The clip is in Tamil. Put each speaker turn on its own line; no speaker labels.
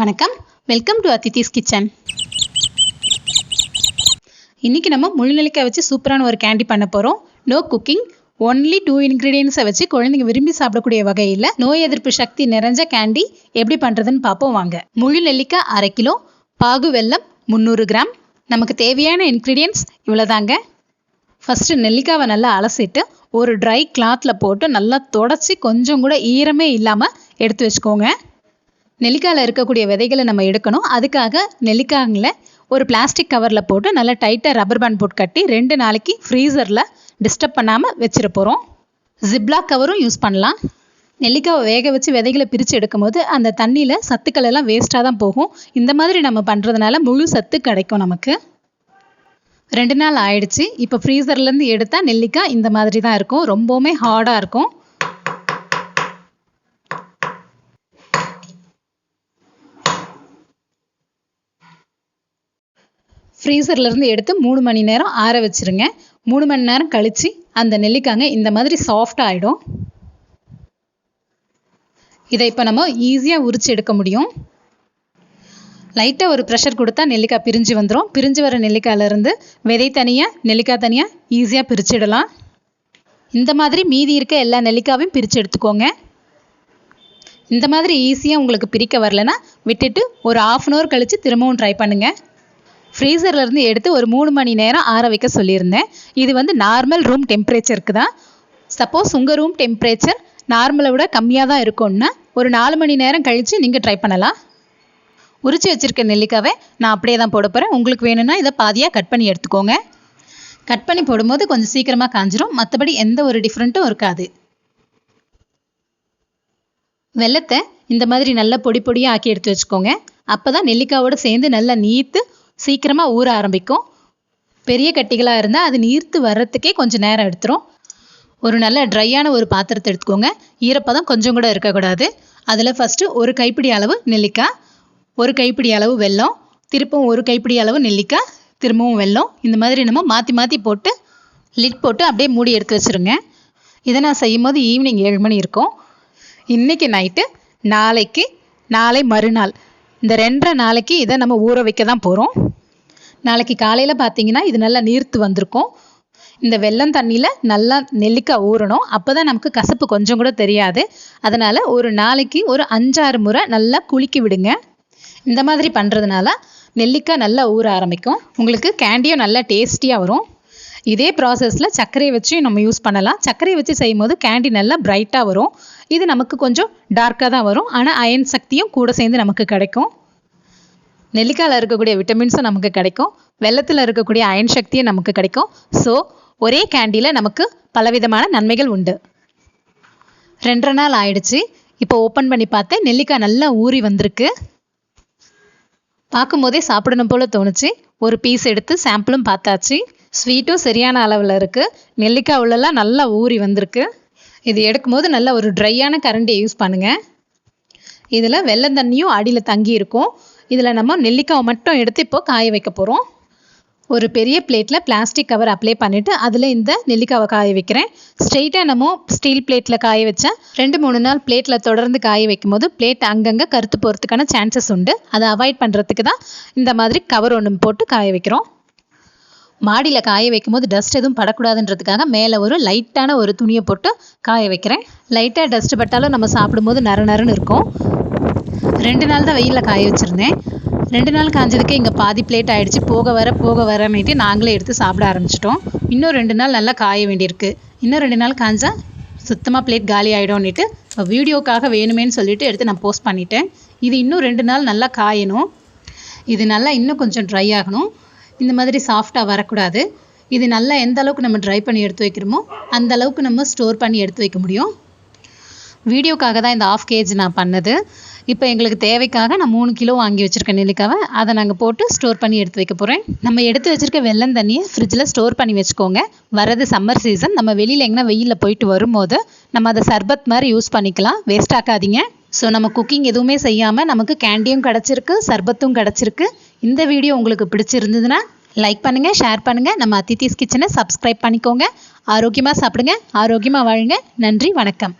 வணக்கம். வெல்கம் டு அதித்திஸ் கிச்சன் இன்றைக்கி நம்ம முழு நெல்லிக்காய் வச்சு சூப்பரான ஒரு கேண்டி பண்ண போகிறோம் நோ குக்கிங் ஒன்லி டூ இன்க்ரீடியன்ஸை வச்சு குழந்தைங்க விரும்பி சாப்பிடக்கூடிய வகையில் நோய் எதிர்ப்பு சக்தி நிறைஞ்ச கேண்டி எப்படி பண்ணுறதுன்னு பார்ப்போம் வாங்க. முழு நெல்லிக்காய் அரை கிலோ பாகு வெல்லம் முந்நூறு கிராம். நமக்கு தேவையான இன்க்ரீடியன்ஸ் இவ்வளோதாங்க ஃபஸ்ட்டு நெல்லிக்காவை நல்லா அலசிட்டு ஒரு ட்ரை கிளாத்தில் போட்டு நல்லா தொடச்சி கொஞ்சம் கூட ஈரமே இல்லாமல் எடுத்து வச்சுக்கோங்க. நெல்லிக்காயில் இருக்கக்கூடிய விதைகளை நம்ம எடுக்கணும். அதுக்காக நெல்லிக்காய்களை ஒரு பிளாஸ்டிக் கவரில் போட்டு நல்லா டைட்டாக ரப்பர் பேண்ட் போட்டு கட்டி ரெண்டு நாளைக்கு ஃப்ரீசரில் டிஸ்டர்ப் பண்ணாமல் வச்சிட போகிறோம் ஜிப்லாக் கவரும் யூஸ் பண்ணலாம். நெல்லிக்காவை வேக வச்சு விதைகளை பிரித்து எடுக்கும்போது அந்த தண்ணியில் சத்துக்கள் எல்லாம் வேஸ்ட்டாக தான் போகும். இந்த மாதிரி நம்ம பண்ணுறதுனால முழு சத்து கிடைக்கும் நமக்கு. ரெண்டு நாள் ஆயிடுச்சு. இப்போ ஃப்ரீசர்லேருந்து எடுத்தால் நெல்லிக்காய் இந்த மாதிரி தான் இருக்கும். ரொம்பவுமே ஹார்டாக இருக்கும். ஃப்ரீசர்லேருந்து எடுத்து மூணு மணி நேரம் ஆற வச்சுருங்க. மூணு மணி நேரம் கழித்து அந்த நெல்லிக்காங்க இந்த மாதிரி சாஃப்ட் ஆகிடும் இதை இப்போ நம்ம ஈஸியாக உரிச்சு எடுக்க முடியும். லைட்டாக ஒரு ப்ரெஷர் கொடுத்தா நெல்லிக்காய் பிரிஞ்சு வந்துடும் பிரிஞ்சு வர நெல்லிக்காயிலேருந்து விதை தனியாக நெல்லிக்காய் தனியாக ஈஸியாக பிரிச்சிடலாம். இந்த மாதிரி மீதி இருக்க எல்லா நெல்லிக்காவையும் பிரித்து எடுத்துக்கோங்க. இந்த மாதிரி ஈஸியாக உங்களுக்கு பிரிக்க வரலன்னா விட்டுட்டு ஒரு ஆஃப் அன் ஹவர் கழித்து திரும்பவும் ட்ரை பண்ணுங்கள் ஃப்ரீசர்லேருந்து எடுத்து ஒரு மூணு மணி நேரம் ஆற வைக்க சொல்லியிருந்தேன். இது வந்து நார்மல் ரூம் டெம்பரேச்சருக்கு தான். சப்போஸ் உங்கள் ரூம் டெம்பரேச்சர் நார்மலை விட கம்மியாக தான் இருக்கும்னா ஒரு நாலு மணி நேரம் கழித்து நீங்கள் ட்ரை பண்ணலாம். உரிச்சு வச்சுருக்க நெல்லிக்காவை நான் அப்படியே தான் போட போகிறேன் உங்களுக்கு வேணும்னா இதை பாதியாக கட் பண்ணி எடுத்துக்கோங்க. கட் பண்ணி போடும்போது கொஞ்சம் சீக்கிரமாக காஞ்சிரும். மற்றபடி எந்த ஒரு டிஃப்ரெண்ட்டும் இருக்காது. வெள்ளத்தை இந்த மாதிரி நல்லா பொடி பொடியாக ஆக்கி எடுத்து வச்சுக்கோங்க. அப்போ தான் நெல்லிக்காவோடு சேர்ந்து நல்லா நீத்து சீக்கிரமாக ஊற ஆரம்பிக்கும். பெரிய கட்டிகளாக இருந்தால் அது நீர்த்து வர்றதுக்கே கொஞ்சம் நேரம் எடுத்துரும். ஒரு நல்ல ட்ரையான ஒரு பாத்திரத்தை எடுத்துக்கோங்க. ஈரப்பதம் கொஞ்சம் கூட இருக்கக்கூடாது. அதில் ஃபஸ்ட்டு ஒரு கைப்பிடி அளவு நெல்லிக்காய் ஒரு கைப்பிடி அளவு வெல்லம் திருப்பவும் ஒரு கைப்பிடி அளவு நெல்லிக்காய் திரும்பவும் வெல்லம். இந்த மாதிரி நம்ம மாற்றி மாற்றி போட்டு லிட் போட்டு அப்படியே மூடி எடுத்து வச்சுருங்க. இதை நான் செய்யும் போது ஈவினிங் ஏழு மணி இருக்கும். இன்றைக்கி நைட்டு நாளைக்கு நாளை மறுநாள். இந்த ரெண்டரை நாளைக்கு இதை நம்ம ஊற வைக்க தான் போகிறோம் நாளைக்கு காலையில் பார்த்தீங்கன்னா இது நல்லா நீர்த்து வந்திருக்கும். இந்த வெள்ளம் தண்ணியில் நல்லா நெல்லிக்காய் ஊறணும். அப்போ தான் நமக்கு கசப்பு கொஞ்சம் கூட தெரியாது. அதனால் ஒரு நாளைக்கு ஒரு அஞ்சாறு முறை நல்லா குளிக்க விடுங்க. இந்த மாதிரி பண்ணுறதுனால நெல்லிக்காய் நல்லா ஊற ஆரம்பிக்கும். உங்களுக்கு கேண்டியும் நல்லா டேஸ்டியாக வரும். இதே ப்ராசஸில் சர்க்கரையை வச்சு நம்ம யூஸ் பண்ணலாம். சர்க்கரையை வச்சு செய்யும்போது கேண்டி நல்லா பிரைட்டாக வரும். இது நமக்கு கொஞ்சம் டார்க்காக தான் வரும். ஆனால் அயன் சக்தியும் கூட சேர்ந்து நமக்கு கிடைக்கும். நெல்லிக்காயில் இருக்கக்கூடிய விட்டமின்ஸும் நமக்கு கிடைக்கும். வெள்ளத்தில் இருக்கக்கூடிய அயன் சக்தியும் நமக்கு கிடைக்கும். ஸோ ஒரே கேண்டியில் நமக்கு பலவிதமான நன்மைகள் உண்டு. ரெண்டரை நாள் ஆயிடுச்சு. இப்போ ஓப்பன் பண்ணி பார்த்தேன் நெல்லிக்காய் நல்லா ஊறி வந்திருக்கு. பார்க்கும்போதே சாப்பிடணும் போல் தோணுச்சு. ஒரு பீஸ் எடுத்து சாம்பிளும் பார்த்தாச்சு. ஸ்வீட்டும் சரியான அளவில் இருக்குது நெல்லிக்காய் உள்ளெல்லாம் நல்லா ஊறி வந்திருக்கு. இது எடுக்கும்போது நல்ல ஒரு ட்ரையான கரண்டியை யூஸ் பண்ணுங்கள் இதில் வெள்ளம் தண்ணியும் அடியில் தங்கி இருக்கும். இதில் நம்ம நெல்லிக்காவை மட்டும் எடுத்து இப்போது காய வைக்க போகிறோம் ஒரு பெரிய பிளேட்டில் பிளாஸ்டிக் கவர் அப்ளை பண்ணிவிட்டு அதில் இந்த நெல்லிக்காவை காய வைக்கிறேன். ஸ்ட்ரெயிட்டாக நம்ம ஸ்டீல் பிளேட்டில் காய வச்சேன் ரெண்டு மூணு நாள் பிளேட்டில் தொடர்ந்து காய வைக்கும் போது பிளேட் அங்கங்கே கருத்து போகிறதுக்கான சான்சஸ் உண்டு. அதை அவாய்ட் பண்ணுறதுக்கு தான் இந்த மாதிரி கவர் ஒன்று போட்டு காய வைக்கிறோம். மாடியில் காய வைக்கும் போது டஸ்ட் எதுவும் படக்கூடாதுன்றதுக்காக மேலே ஒரு லைட்டான ஒரு துணியை போட்டு காய வைக்கிறேன். லைட்டாக டஸ்ட் பட்டாலும் நம்ம சாப்பிடும்போது நர நறுன்னு இருக்கும். ரெண்டு நாள் தான் வெயிலில் காய வச்சுருந்தேன். ரெண்டு நாள் காஞ்சதுக்கே இங்கே பாதி பிளேட் ஆகிடுச்சு போக வர போக வரன்னுட்டு நாங்களே எடுத்து சாப்பிட ஆரம்பிச்சிட்டோம். இன்னும் ரெண்டு நாள் நல்லா காய வேண்டியிருக்கு. இன்னும் ரெண்டு நாள் காஞ்சா சுத்தமாக பிளேட் காலி ஆகிடும்னுட்டு இப்போ வீடியோக்காக வேணுமேன்னு சொல்லிட்டு எடுத்து நான் போஸ்ட் பண்ணிட்டேன். இது இன்னும் ரெண்டு நாள் நல்லா காயணும். இது நல்லா இன்னும் கொஞ்சம் ட்ரை ஆகணும். இந்த மாதிரி சாஃப்டாக வரக்கூடாது. இது நல்லா எந்த அளவுக்கு நம்ம ட்ரை பண்ணி எடுத்து வைக்கிறோமோ அந்த அளவுக்கு நம்ம ஸ்டோர் பண்ணி எடுத்து வைக்க முடியும். வீடியோக்காக தான் இந்த ஆஃப் கேஜ் நான் பண்ணது. இப்போ எங்களுக்கு தேவைக்காக நான் மூணு கிலோ வாங்கி வச்சுருக்கேன் நெல்லிக்காவை. அதை நாங்கள் போட்டு ஸ்டோர் பண்ணி எடுத்து வைக்க போகிறேன் நம்ம எடுத்து வச்சுருக்க வெள்ளம் தண்ணியை ஃப்ரிட்ஜில் ஸ்டோர் பண்ணி வச்சுக்கோங்க. வரது சம்மர் சீசன் நம்ம வெளியில் எங்கன்னா வெயிலில் போயிட்டு வரும்போது நம்ம அதை சர்பத் மாதிரி யூஸ் பண்ணிக்கலாம். வேஸ்ட் ஆக்காதீங்க. ஸோ நம்ம குக்கிங் எதுவுமே செய்யாமல் நமக்கு கேண்டியும் கிடச்சிருக்கு சர்பத்தும் கிடச்சிருக்கு. இந்த வீடியோ உங்களுக்கு பிடிச்சிருந்ததுன்னா லைக் பண்ணுங்கள் ஷேர் பண்ணுங்கள் நம்ம அதித்திஸ் கிச்சனை சப்ஸ்கிரைப் பண்ணிக்கோங்க. ஆரோக்கியமாக சாப்பிடுங்க ஆரோக்கியமாக வாழுங்க. நன்றி வணக்கம்.